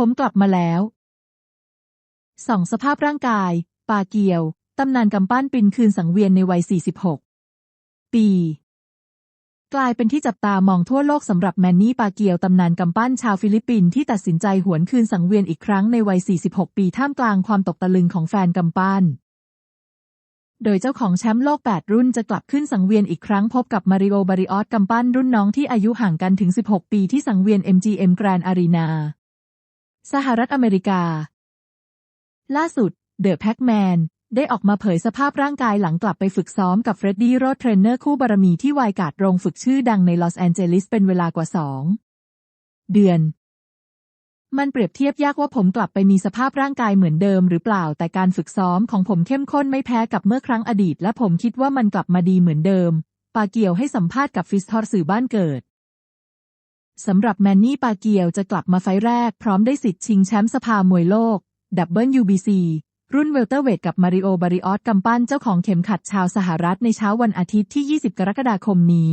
ผมกลับมาแล้วสองสภาพร่างกาย ปาเกียว ตำนานกำปั้นปินคืนสังเวียนในวัย 46 ปี กลายเป็นที่จับตามองทั่วโลกสำหรับแมนนี่ปาเกียว ตำนานกำปั้นชาวฟิลิปปินส์ที่ตัดสินใจหวนคืนสังเวียนอีกครั้งในวัย 46 ปีท่ามกลางความตกตะลึงของแฟนกำปั้น โดยเจ้าของแชมป์โลก 8 รุ่นจะกลับขึ้นสังเวียนอีกครั้งพบกับมาริโอบาริออสกำปั้นรุ่นน้องที่อายุห่างกันถึง 16 ปีที่สังเวียน MGM Grand Arena สหรัฐอเมริกา ล่าสุด เดอะแพ็กแมนได้ออกมาเผยสภาพร่างกายหลังกลับไปฝึกซ้อมกับเฟรดดี้โรดเทรนเนอร์คู่บารมีที่วายการ์ดโรงฝึกชื่อดังในลอสแอนเจลิสเป็นเวลากว่าสองเดือน มันเปรียบเทียบยากว่าผมกลับไปมีสภาพร่างกายเหมือนเดิมหรือเปล่า แต่การฝึกซ้อมของผมเข้มข้นไม่แพ้กับเมื่อครั้งอดีต และผมคิดว่ามันกลับมาดีเหมือนเดิม ปาเกียวให้สัมภาษณ์กับฟิสทอร์สื่อบ้านเกิด สำหรับแมนนี่ปาเกียวจะกลับมาไฟแรกพร้อมได้สิทธิ์ชิงแชมป์สภามวยโลก WBC รุ่นเวลเตอร์เวทกับมาริโอบาริออสกัมปั้นเจ้าของเข็มขัดชาวสหรัฐในเช้าวันอาทิตย์ที่ 20 กรกฎาคมนี้